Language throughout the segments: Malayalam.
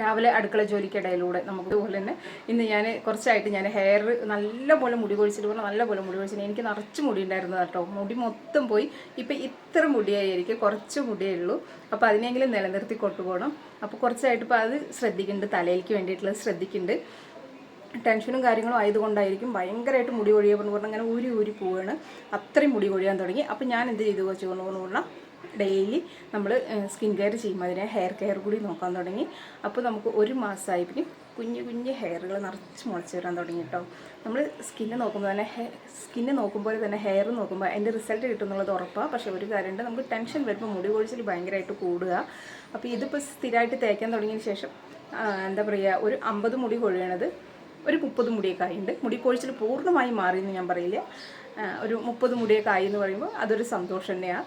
രാവിലെ അടുക്കള ജോലിക്കിടയിലൂടെ നമുക്ക് ഇതുപോലെ തന്നെ ഇന്ന് ഞാൻ കുറച്ചായിട്ട് ഞാൻ ഹെയർ നല്ലപോലെ മുടി കൊഴിച്ചിട്ട് പറഞ്ഞാൽ നല്ലപോലെ മുടി കൊഴിച്ചിട്ട് എനിക്ക് നിറച്ച് മുടി ഉണ്ടായിരുന്നു കേട്ടോ. മുടി മൊത്തം പോയി. ഇപ്പം ഇത്ര മുടിയായി എനിക്ക് കുറച്ച് മുടിയേ ഉള്ളൂ. അപ്പോൾ അതിനെങ്കിലും നിലനിർത്തി കൊണ്ടുപോകണം. അപ്പോൾ കുറച്ചായിട്ട് ഇപ്പോൾ അത് ശ്രദ്ധിക്കുന്നുണ്ട്. തലയിലേക്ക് വേണ്ടിയിട്ടുള്ളത് ശ്രദ്ധിക്കുന്നുണ്ട്. ടെൻഷനും കാര്യങ്ങളും ആയതുകൊണ്ടായിരിക്കും ഭയങ്കരമായിട്ട് മുടി കൊഴിയുക എന്ന് പറഞ്ഞാൽ അങ്ങനെ ഊരി ഊരി പോവുകയാണ് അത്രയും മുടി കൊഴിയാൻ തുടങ്ങി. അപ്പോൾ ഞാൻ എന്ത് ചെയ്തു വെച്ചു എന്ന് പറഞ്ഞാൽ ഡെയിലി നമ്മൾ സ്കിൻ കെയർ ചെയ്യുമ്പോൾ അതിനെ ഹെയർ കെയർ കൂടി നോക്കാൻ തുടങ്ങി. അപ്പോൾ നമുക്ക് ഒരു മാസമായി പിന്നെ കുഞ്ഞു കുഞ്ഞു ഹെയറുകൾ നിറച്ച് മുളച്ച് വരാൻ തുടങ്ങി കേട്ടോ നമ്മൾ സ്കിന്ന് നോക്കുമ്പോൾ തന്നെ സ്കിന്ന് നോക്കുമ്പോൾ തന്നെ ഹെയർ നോക്കുമ്പോൾ അതിന്റെ റിസൾട്ട് കിട്ടുന്നുള്ളത് ഉറപ്പാണ്. പക്ഷേ ഒരു കാര്യമുണ്ട് നമുക്ക് ടെൻഷൻ വരുമ്പോൾ മുടി കൊഴിച്ചിൽ ഭയങ്കരമായിട്ട് കൂടുക. അപ്പോൾ ഇതിപ്പോൾ സ്ഥിരമായിട്ട് തേക്കാൻ തുടങ്ങിയതിന് ശേഷം എന്താ പറയുക ഒരു അമ്പത് മുടി കൊഴിയണത് ഒരു മുപ്പത് മുടിയൊക്കെ ആയിണ്ട് മുടി കൊഴിച്ചിൽ പൂർണമായി മാറിയെന്ന് ഞാൻ പറയില്ല. ഒരു മുപ്പത് മുടിയൊക്കെ ആയി എന്ന് പറയുമ്പോൾ അതൊരു സന്തോഷം തന്നെയാണ്.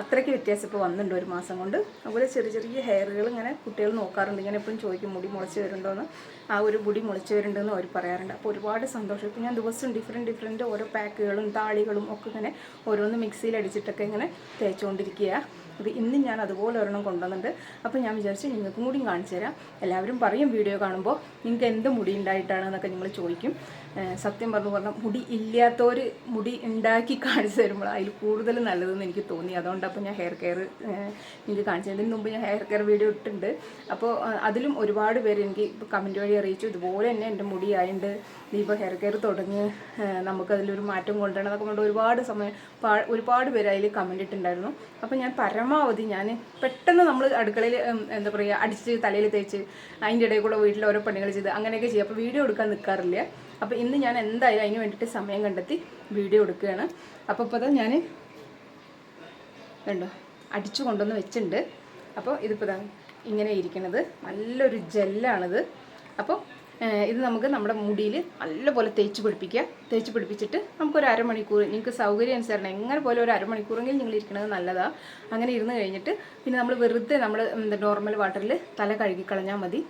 അത്രയ്ക്ക് വ്യത്യാസം ഇപ്പോൾ വന്നിട്ടുണ്ട് ഒരു മാസം കൊണ്ട്. അതുപോലെ ചെറിയ ചെറിയ ഹെയറുകൾ ഇങ്ങനെ കുട്ടികൾ നോക്കാറുണ്ട്. ഇങ്ങനെ എപ്പോഴും ചോദിക്കും മുടി മുളച്ച് വരുന്നുണ്ടോയെന്ന് ആ ഒരു മുടി മുളച്ച് വരുന്നുണ്ടെന്ന് അവർ പറയാറുണ്ട്. അപ്പോൾ ഒരുപാട് സന്തോഷം. ഇപ്പോൾ ഞാൻ ദിവസവും ഡിഫറെന്റ് ഡിഫറെന്റ് ഓരോ പാക്കുകളും താളികളും ഒക്കെ ഇങ്ങനെ ഓരോന്ന് മിക്സിയിൽ അടിച്ചിട്ടൊക്കെ ഇങ്ങനെ തേച്ചുകൊണ്ടിരിക്കുക അത് ഇന്ന് ഞാൻ അതുപോലെ ഒരെണ്ണം കൊണ്ടുവന്നിട്ടുണ്ട്. അപ്പോൾ ഞാൻ വിചാരിച്ചു നിങ്ങൾക്കും കൂടിയും കാണിച്ചു തരാം. എല്ലാവരും പറയും വീഡിയോ കാണുമ്പോൾ നിങ്ങൾക്ക് എന്ത് മുടി ഉണ്ടായിട്ടാണ് എന്നൊക്കെ നിങ്ങൾ ചോദിക്കും. സത്യം പറഞ്ഞു പറഞ്ഞാൽ മുടി ഇല്ലാത്തവർ മുടി ഉണ്ടാക്കി കാണിച്ചു തരുമ്പോൾ അതിൽ കൂടുതൽ നല്ലതെന്ന് എനിക്ക് തോന്നി. അതുകൊണ്ട് അപ്പോൾ ഞാൻ ഹെയർ കെയർ എനിക്ക് കാണിച്ചു തരുന്നതിന് മുമ്പ് ഞാൻ ഹെയർ കെയർ വീഡിയോ ഇട്ടിട്ടുണ്ട്. അപ്പോൾ അതിലും ഒരുപാട് പേര് എനിക്ക് കമന്റ് വഴി അറിയിച്ചു. ഇതുപോലെ തന്നെ എന്റെ മുടി ആയതുകൊണ്ട് ഇപ്പോൾ ഹെയർ കെയർ തുടങ്ങി നമുക്കതിലൊരു മാറ്റം കൊണ്ടുവരണം എന്നൊക്കെ കൊണ്ട് ഒരുപാട് സമയം ഒരുപാട് പേര് അതിൽ കമന്റ് ഇട്ടുണ്ടായിരുന്നു. അപ്പോൾ ഞാൻ പരമാവധി ഞാൻ പെട്ടെന്ന് നമ്മൾ അടുക്കളയിൽ എന്താ പറയുക അടിച്ച് തലയിൽ തേച്ച് അതിന്റെ ഇടയിൽ കൂടെ വീട്ടിൽ ഓരോ പണികൾ ചെയ്ത് അങ്ങനെയൊക്കെ ചെയ്യും. അപ്പോൾ വീഡിയോ എടുക്കാൻ നിൽക്കാറില്ല അപ്പോൾ ഇന്ന് ഞാൻ എന്തായാലും അതിന് വേണ്ടിയിട്ട് സമയം കണ്ടെത്തി വീഡിയോ എടുക്കുകയാണ്. അപ്പോൾ ഇപ്പോൾ ഞാൻ കണ്ടോ അടിച്ചു കൊണ്ടുവന്ന് വെച്ചിട്ടുണ്ട്. അപ്പോൾ ഇതിപ്പോൾ ഇങ്ങനെ ഇരിക്കണത്. നല്ലൊരു ജെല്ലാണിത്. അപ്പോൾ ഇത് നമുക്ക് നമ്മുടെ മുടിയിൽ നല്ലപോലെ തേച്ച് പിടിപ്പിക്കുക. തേച്ച് പിടിപ്പിച്ചിട്ട് നമുക്കൊരു അരമണിക്കൂർ നിങ്ങൾക്ക് സൗകര്യം അനുസരണം എങ്ങനെ പോലെ ഒരു അരമണിക്കൂറെങ്കിലും നിങ്ങൾ ഇരിക്കുന്നത് നല്ലതാണ് അങ്ങനെ ഇരുന്ന് കഴിഞ്ഞിട്ട് പിന്നെ നമ്മൾ വെറുതെ നമ്മൾ എന്താ നോർമൽ വാട്ടറിൽ തല കഴുകി കളഞ്ഞാൽ മതി.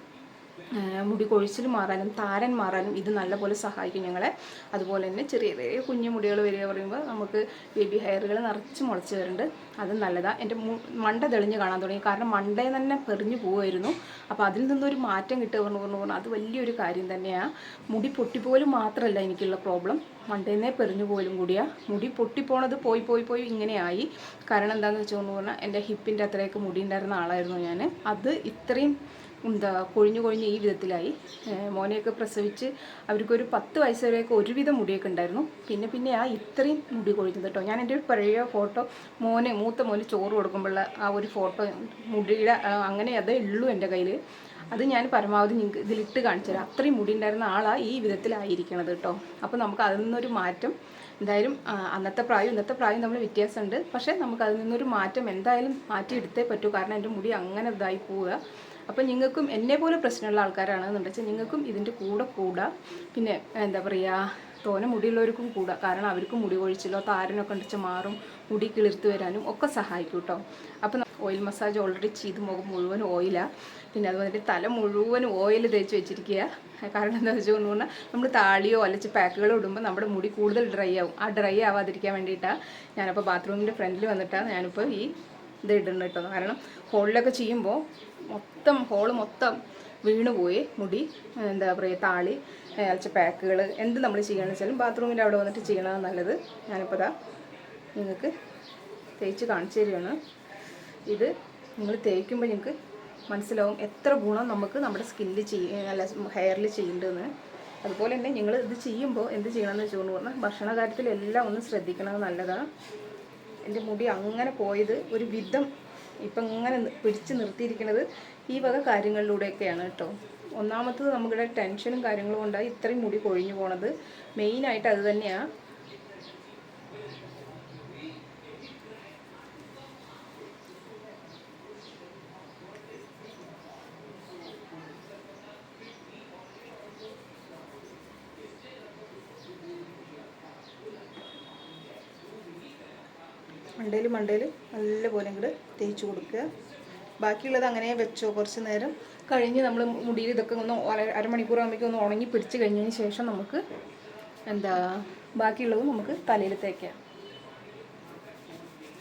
മുടി കൊഴിച്ചിൽ മാറാനും താരൻ മാറാനും ഇത് നല്ലപോലെ സഹായിക്കും ഞങ്ങളെ. അതുപോലെ തന്നെ ചെറിയ ചെറിയ കുഞ്ഞു മുടികൾ വരിക പറയുമ്പോൾ നമുക്ക് ബേബി ഹെയറുകൾ നിറച്ച് മുളച്ച് വരുന്നുണ്ട് അത് നല്ലതാണ് എന്റെ മണ്ട തെളിഞ്ഞ് കാണാൻ തുടങ്ങി. കാരണം മണ്ടേ തന്നെ പെറിഞ്ഞു പോകുമായിരുന്നു അപ്പോൾ അതിൽ നിന്നൊരു മാറ്റം കിട്ടുക പറഞ്ഞു പറഞ്ഞു പറഞ്ഞു. അത് വലിയൊരു കാര്യം തന്നെയാണ് മുടി പൊട്ടിപ്പോലും മാത്രമല്ല എനിക്കുള്ള പ്രോബ്ലം. മണ്ടയിൽ നിന്നേ പെറിഞ്ഞു പോലും കൂടിയാ. മുടി പൊട്ടിപ്പോണത് പോയി പോയി പോയി ഇങ്ങനെയായി കാരണം എന്താണെന്ന് വെച്ചു പറഞ്ഞാൽ എന്റെ ഹിപ്പിന്റെ അത്രയൊക്കെ മുടി ഉണ്ടായിരുന്ന ആളായിരുന്നു ഞാൻ. അത് ഇത്രയും എന്താ കൊഴിഞ്ഞു കൊഴിഞ്ഞ് ഈ വിധത്തിലായി. മോനെയൊക്കെ പ്രസവിച്ച് അവർക്കൊരു പത്ത് വയസ്സ് വരെയൊക്കെ ഒരുവിധം മുടിയൊക്കെ ഉണ്ടായിരുന്നു. പിന്നെ പിന്നെ ആ ഇത്രയും മുടി കൊഴിഞ്ഞത് കേട്ടോ. ഞാൻ എന്റെ പഴയ ഫോട്ടോ മോനെ മൂത്ത മോന് ചോറ് കൊടുക്കുമ്പോൾ ആ ഒരു ഫോട്ടോ മുടിയുടെ അങ്ങനെ അതേ ഉള്ളൂ എന്റെ കയ്യിൽ അത് ഞാൻ പരമാവധി നിങ്ങൾക്ക് ഇതിലിട്ട് കാണിച്ചു തരാം. അത്രയും മുടി ഉണ്ടായിരുന്ന ആളാണ് ഈ വിധത്തിലായിരിക്കണത് കേട്ടോ. അപ്പോൾ നമുക്ക് അതിൽ നിന്നൊരു മാറ്റം എന്തായാലും അന്നത്തെ പ്രായം ഇന്നത്തെ പ്രായം നമ്മൾ വ്യത്യാസമുണ്ട്. പക്ഷേ നമുക്ക് അതിൽ നിന്നൊരു മാറ്റം എന്തായാലും മാറ്റിയെടുത്തേ പറ്റൂ. കാരണം എന്റെ മുടി അങ്ങനെ ഇതായി പോവുക. അപ്പം നിങ്ങൾക്കും എന്നെ പോലെ പ്രശ്നമുള്ള ആൾക്കാരാണെന്നുണ്ടെന്ന് വെച്ചാൽ നിങ്ങൾക്കും ഇതിന്റെ കൂടെ കൂടാ. പിന്നെ എന്താ പറയുക തോനെ മുടിയുള്ളവർക്കും കൂടാ. കാരണം അവർക്കും മുടി കൊഴിച്ചിലോ താരനൊക്കെ ഉണ്ടിച്ച് മാറും. മുടി കിളിർത്ത് വരാനും ഒക്കെ സഹായിക്കും കേട്ടോ. അപ്പം ഓയിൽ മസാജ് ഓൾറെഡി ചെയ്ത് മുഖം മുഴുവൻ ഓയിലാണ് പിന്നെ അതുപോലെ തല മുഴുവൻ ഓയിൽ തേച്ച് വെച്ചിരിക്കുക കാരണം എന്താ വെച്ച് പറഞ്ഞാൽ നമ്മൾ താളിയോ അല്ലെങ്കിൽ പാക്കുകളോ ഇടുമ്പോൾ നമ്മുടെ മുടി കൂടുതൽ ഡ്രൈ ആവും. ആ ഡ്രൈ ആവാതിരിക്കാൻ വേണ്ടിയിട്ടാണ് ഞാനപ്പോൾ ബാത്റൂമിന്റെ ഫ്രണ്ടിൽ വന്നിട്ടാണ് ഞാനിപ്പോൾ ഈ ഇത് ഇടുന്നത് കേട്ടോ. കാരണം ഹോളിലൊക്കെ ചെയ്യുമ്പോൾ മൊത്തം ഹോൾ മൊത്തം വീണുപോയി മുടി എന്താ പറയുക താളി അലച്ച പാക്കുകൾ എന്ത് നമ്മൾ ചെയ്യണമെന്ന് വെച്ചാലും ബാത്റൂമിന്റെ അവിടെ വന്നിട്ട് ചെയ്യണതാണ് നല്ലത്. ഞാനിപ്പോൾ അതാ നിങ്ങൾക്ക് തേച്ച് കാണിച്ചു തരികയാണ് ഇത് നിങ്ങൾ തേക്കുമ്പോൾ നിങ്ങൾക്ക് മനസ്സിലാവും എത്ര ഗുണം നമുക്ക് നമ്മുടെ സ്കിന്നിൽ ചെയ്യ അല്ല ഹെയറിൽ ചെയ്യേണ്ടതെന്ന്. അതുപോലെ തന്നെ നിങ്ങൾ ഇത് ചെയ്യുമ്പോൾ എന്ത് ചെയ്യണമെന്ന് വെച്ചുകൊണ്ട് പറഞ്ഞാൽ ഭക്ഷണ കാര്യത്തിലെല്ലാം ഒന്ന് ശ്രദ്ധിക്കണത് നല്ലതാണ്. എന്റെ മുടി അങ്ങനെ പോയത് ഒരു വിധം ഇപ്പം ഇങ്ങനെ പിടിച്ച് നിർത്തിയിരിക്കുന്നത് ഈ വക കാര്യങ്ങളിലൂടെയൊക്കെയാണ് കേട്ടോ. ഒന്നാമത്തത് നമ്മുടെ ടെൻഷനും കാര്യങ്ങളും കൊണ്ടാണ് ഇത്രയും മുടി കൊഴിഞ്ഞു പോണത്. മെയിനായിട്ട് അത് തന്നെയാണ് മണ്ടയിൽ മണ്ടയിൽ നല്ലപോലെ ഇങ്ങോട്ട് തേച്ച് കൊടുക്കുക. ബാക്കിയുള്ളത് അങ്ങനെ വെച്ചോ കുറച്ച് നേരം കഴിഞ്ഞ് നമ്മൾ മുടിയിൽ ഇതൊക്കെ ഒന്ന് അര- അരമണിക്കൂർ ആകുമ്പോഴേക്കും ഒന്ന് ഉണങ്ങി പിടിച്ച് കഴിഞ്ഞതിന് ശേഷം നമുക്ക് എന്താ ബാക്കിയുള്ളത് നമുക്ക് തലയിൽ തേക്കാം.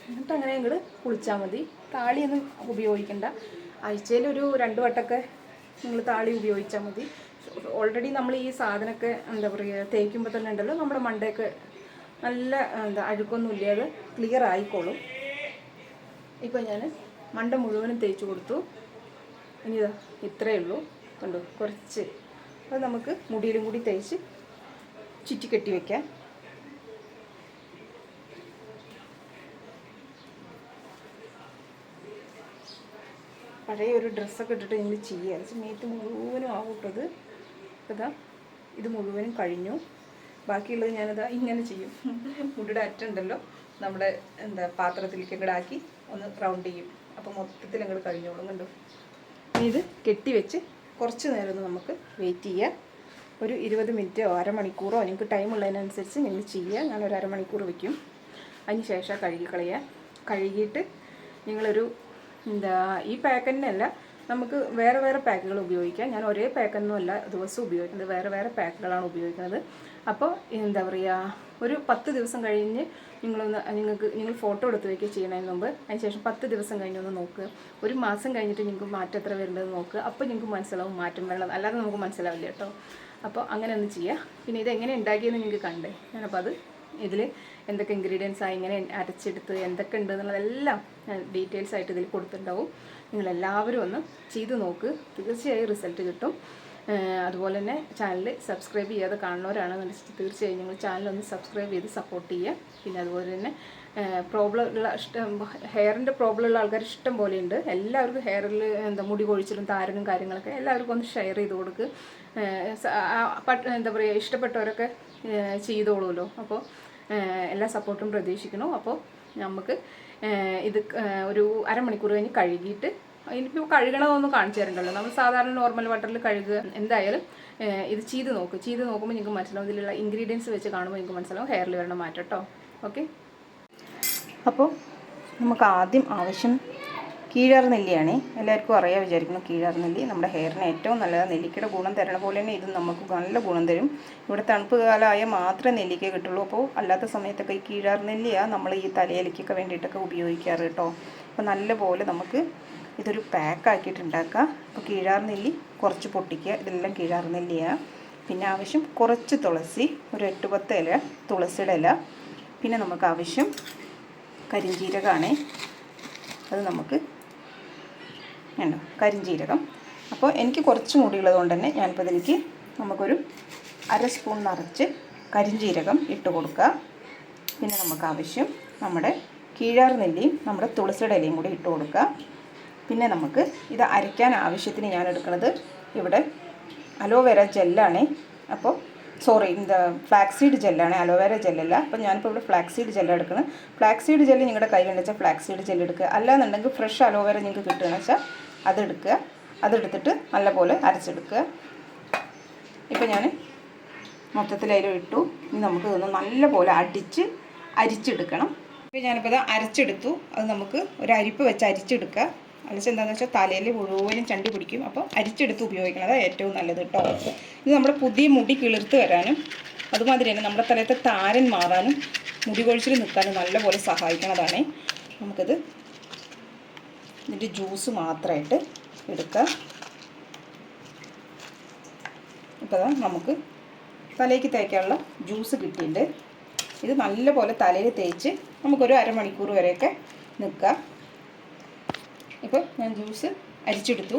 എന്നിട്ട് അങ്ങനെ ഇങ്ങോട്ട് കുളിച്ചാൽ മതി. താളിയൊന്നും ഉപയോഗിക്കേണ്ട. ആഴ്ചയിൽ ഒരു രണ്ട് വട്ടമൊക്കെ നിങ്ങൾ താളി ഉപയോഗിച്ചാൽ മതി. ഓൾറെഡി നമ്മൾ ഈ സാധനമൊക്കെ എന്താ പറയുക തേക്കുമ്പോൾ തന്നെ ഉണ്ടല്ലോ നമ്മുടെ മണ്ടയൊക്കെ നല്ല എന്താ അഴുക്കൊന്നും ഇല്ലാതെ ക്ലിയർ ആയിക്കോളും. ഇപ്പോൾ ഞാൻ മണ്ട മുഴുവനും തേച്ച് കൊടുത്തു. ഇനി ഇതാ ഇത്രയേ ഉള്ളൂ. കണ്ടു കുറച്ച്. അത് നമുക്ക് മുടിയിലും കൂടി തേച്ച് ചുറ്റിക്കെട്ടി വെക്കാം. പഴയ ഒരു ഡ്രസ്സൊക്കെ ഇട്ടിട്ട് ഞങ്ങൾ ചെയ്യുക മേത്ത് മുഴുവനും ആവൂട്ടത് ഇതാ. ഇത് മുഴുവനും കഴിഞ്ഞു. ബാക്കിയുള്ളത് ഞാനത് ഇങ്ങനെ ചെയ്യും. മുടിയുടെ അറ്റുണ്ടല്ലോ നമ്മുടെ എന്താ പാത്രത്തിലേക്ക് ഇങ്ങോട്ട് ആക്കി ഒന്ന് റൗണ്ട് ചെയ്യും. അപ്പോൾ മൊത്തത്തിൽ അങ്ങോട്ട് കഴിഞ്ഞോളും കണ്ടോ? ഇനി ഇത് കെട്ടിവെച്ച് കുറച്ച് നേരം ഒന്ന് നമുക്ക് വെയിറ്റ് ചെയ്യാം. ഒരു ഇരുപത് മിനിറ്റോ അരമണിക്കൂറോ നിങ്ങൾക്ക് ടൈം ഉള്ളതിനനുസരിച്ച് നിങ്ങൾ ചെയ്യുക ഞാൻ ഒരു അരമണിക്കൂർ വയ്ക്കും അതിന് ശേഷം കഴുകി കളയുക കഴുകിയിട്ട് നിങ്ങളൊരു എന്താ ഈ പാക്കറ്റിനല്ല നമുക്ക് വേറെ വേറെ പാക്കുകൾ ഉപയോഗിക്കാം. ഞാൻ ഒരേ പാക്കൊന്നും അല്ല ദിവസം ഉപയോഗിക്കുന്നത്. വേറെ വേറെ പാക്കുകളാണ് ഉപയോഗിക്കുന്നത്. അപ്പോൾ എന്താ പറയുക ഒരു പത്ത് ദിവസം കഴിഞ്ഞ് നിങ്ങളൊന്ന് നിങ്ങൾക്ക് നിങ്ങൾ ഫോട്ടോ എടുത്ത് വയ്ക്കുക ചെയ്യണതിന് മുമ്പ്. അതിന് ശേഷം പത്ത് ദിവസം കഴിഞ്ഞൊന്ന് നോക്കുക ഒരു മാസം കഴിഞ്ഞിട്ട് നിങ്ങൾക്ക് മാറ്റം എത്ര വരേണ്ടത് നോക്കുക അപ്പോൾ നിങ്ങൾക്ക് മനസ്സിലാവും മാറ്റം വരണം അല്ലാതെ നമുക്ക് മനസ്സിലാവില്ല കേട്ടോ. അപ്പോൾ അങ്ങനെ ഒന്ന് ചെയ്യുക പിന്നെ ഇത് എങ്ങനെ ഉണ്ടാക്കിയെന്ന് നിങ്ങൾക്ക് കണ്ടേ. ഞാനപ്പോൾ അത് ഇതിൽ എന്തൊക്കെ ഇൻഗ്രീഡിയൻസ് ആയി ഇങ്ങനെ അരച്ചെടുത്ത് എന്തൊക്കെ ഉണ്ട് എന്നുള്ളതെല്ലാം ഞാൻ ഡീറ്റെയിൽസ് ആയിട്ട് ഇതിൽ കൊടുത്തിട്ടുണ്ടാവും. നിങ്ങളെല്ലാവരും ഒന്ന് ചെയ്ത് നോക്ക്. തീർച്ചയായും റിസൾട്ട് കിട്ടും. അതുപോലെ തന്നെ ചാനൽ സബ്സ്ക്രൈബ് ചെയ്യാതെ കാണുന്നവരാണെന്നുണ്ടെങ്കിൽ തീർച്ചയായും നിങ്ങൾ ചാനൽ ഒന്ന് സബ്സ്ക്രൈബ് ചെയ്ത് സപ്പോർട്ട് ചെയ്യുക. പിന്നെ അതുപോലെ തന്നെ പ്രോബ്ലം ഉള്ള ഇഷ്ടം ഹെയറിന്റെ പ്രോബ്ലം ഉള്ള ആൾക്കാർ ഇഷ്ടം പോലെ ഉണ്ട്. എല്ലാവർക്കും ഹെയറിൽ എന്താ മുടി കൊഴിച്ചിലും താരനും കാര്യങ്ങളൊക്കെ എല്ലാവർക്കും ഒന്ന് ഷെയർ ചെയ്ത് കൊടുക്ക്. ഏഹ് സ- ആ, പട്ട് എന്താ പറയുക ഇഷ്ടപ്പെട്ടവരൊക്കെ ചെയ്തോളൂല്ലോ അപ്പോൾ എല്ലാ സപ്പോർട്ടും പ്രതീക്ഷിക്കണം അപ്പോൾ നമുക്ക് ഇത് ഒരു അരമണിക്കൂർ കഴിഞ്ഞ് കഴുകിയിട്ട് ഇനിയിപ്പോൾ കഴുകണതൊന്നും കാണിച്ചു തരണ്ടല്ലോ നമ്മൾ സാധാരണ നോർമൽ വാട്ടറിൽ കഴുകുക. എന്തായാലും ഇത് ചെയ്ത് നോക്ക്. ചെയ്ത് നോക്കുമ്പോൾ നിങ്ങൾക്ക് മനസ്സിലാവും. ഇതിലുള്ള ഇൻഗ്രീഡിയൻസ് വെച്ച് കാണുമ്പോൾ നിങ്ങൾക്ക് മനസ്സിലാവും ഹെയറിൽ വരണ മാറ്റം കേട്ടോ ഓക്കെ അപ്പോൾ നമുക്ക് ആദ്യം ആവശ്യം കീഴാർ നെല്ലിയാണേ. എല്ലാവർക്കും അറിയാൻ വിചാരിക്കുന്നു കീഴാർ നെല്ലി നമ്മുടെ ഹെയറിന് ഏറ്റവും നല്ലതാണ് നെല്ലിക്കയുടെ ഗുണം തരണ പോലെ തന്നെ ഇത് നമുക്ക് നല്ല ഗുണം തരും. ഇവിടെ തണുപ്പ് കാലമായ മാത്രമേ നെല്ലിക്ക കിട്ടുള്ളൂ. അപ്പോൾ അല്ലാത്ത സമയത്തൊക്കെ ഈ കീഴാർ നെല്ലിയാണ് നമ്മൾ ഈ തലയിലേക്കൊക്കെ വേണ്ടിയിട്ടൊക്കെ ഉപയോഗിക്കാറ് കേട്ടോ അപ്പോൾ നല്ലപോലെ നമുക്ക് ഇതൊരു പാക്ക് ആക്കിയിട്ട് അപ്പോൾ കീഴാർ നെല്ലി കുറച്ച് പൊട്ടിക്കുക. ഇതെല്ലാം കീഴാർ നെല്ലിയാണ് പിന്നെ ആവശ്യം കുറച്ച് തുളസി ഒരു എട്ട് പത്ത് ഇല തുളസിയുടെ ഇല. പിന്നെ നമുക്ക് ആവശ്യം കരിഞ്ജീരകമാണ് അത് നമുക്ക് വേണ്ട കരിഞ്ജീരകം അപ്പോൾ എനിക്ക് കുറച്ച് മുടിയുള്ളത് കൊണ്ട് തന്നെ ഞാനിപ്പോൾ ഇതിലേക്ക് നമുക്കൊരു അര സ്പൂൺ നിറച്ച് കരിഞ്ജീരകം ഇട്ട് കൊടുക്കുക. പിന്നെ നമുക്ക് ആവശ്യം നമ്മുടെ കീഴാർ നെല്ലിയും നമ്മുടെ തുളസിയുടെ ഇലയും കൂടി ഇട്ട് കൊടുക്കുക. പിന്നെ നമുക്ക് ഇത് അരയ്ക്കാൻ ആവശ്യത്തിന് ഞാൻ എടുക്കുന്നത് ഇവിടെ അലോവേര ജെല്ലാണ് അപ്പോൾ സോറി എന്താ ഫ്ലാക്സീഡ് ജെല്ലാണ് അലോവേര ജെല്ലല്ല അപ്പോൾ ഞാനിപ്പോൾ ഇവിടെ ഫ്ലാക്സീഡ് ജെല്ലാണ് എടുക്കുന്നത്. ഫ്ലാക്സീഡ് ജെല്ല് നിങ്ങളുടെ കയ്യിലുണ്ടെന്ന് വെച്ചാൽ ഫ്ലാക്സീഡ് ജെല്ല് എടുക്കുക. അല്ലാന്നുണ്ടെങ്കിൽ ഫ്രഷ് അലോവേര നിങ്ങൾക്ക് കിട്ടുകയെന്ന് വെച്ചാൽ അതെടുക്കുക അതെടുത്തിട്ട് നല്ലപോലെ അരച്ചെടുക്കുക. ഇപ്പോൾ ഞാൻ മൊത്തത്തിൽ അതിൽ ഇട്ടു. ഇനി നമുക്ക് ഇതൊന്ന് നല്ലപോലെ അടിച്ച് അരിച്ചെടുക്കണം. ഇപ്പോൾ ഞാനിപ്പോൾ ഇത് അരച്ചെടുത്തു. അത് നമുക്ക് ഒരു അരിപ്പ് വെച്ച് അരിച്ചെടുക്കുക. അരച്ച് എന്താണെന്ന് വെച്ചാൽ തലയിൽ മുഴുവനും ചണ്ടി പിടിക്കും. അപ്പോൾ അരിച്ചെടുത്ത് ഉപയോഗിക്കുന്നത് ഏറ്റവും നല്ലത് കേട്ടോ ഇത് നമ്മുടെ പുതിയ മുടി കിളിർത്ത് വരാനും അതുമാതിരി തന്നെ നമ്മുടെ തലയത്തെ താരൻ മാറാനും മുടി കൊഴിച്ചിൽ നിൽക്കാനും നല്ലപോലെ സഹായിക്കുന്നതാണ് നമുക്കിത് ഇതിന്റെ ജ്യൂസ് മാത്രമായിട്ട് എടുക്കാം. ഇപ്പോൾ നമുക്ക് തലയ്ക്ക് തേക്കാനുള്ള ജ്യൂസ് കിട്ടിയിട്ടുണ്ട്. ഇത് നല്ലപോലെ തലയിൽ തേച്ച് നമുക്കൊരു അരമണിക്കൂർ വരെയൊക്കെ നിൽക്കുക ഇപ്പോൾ ഞാൻ ജ്യൂസ് അരിച്ചെടുത്തു.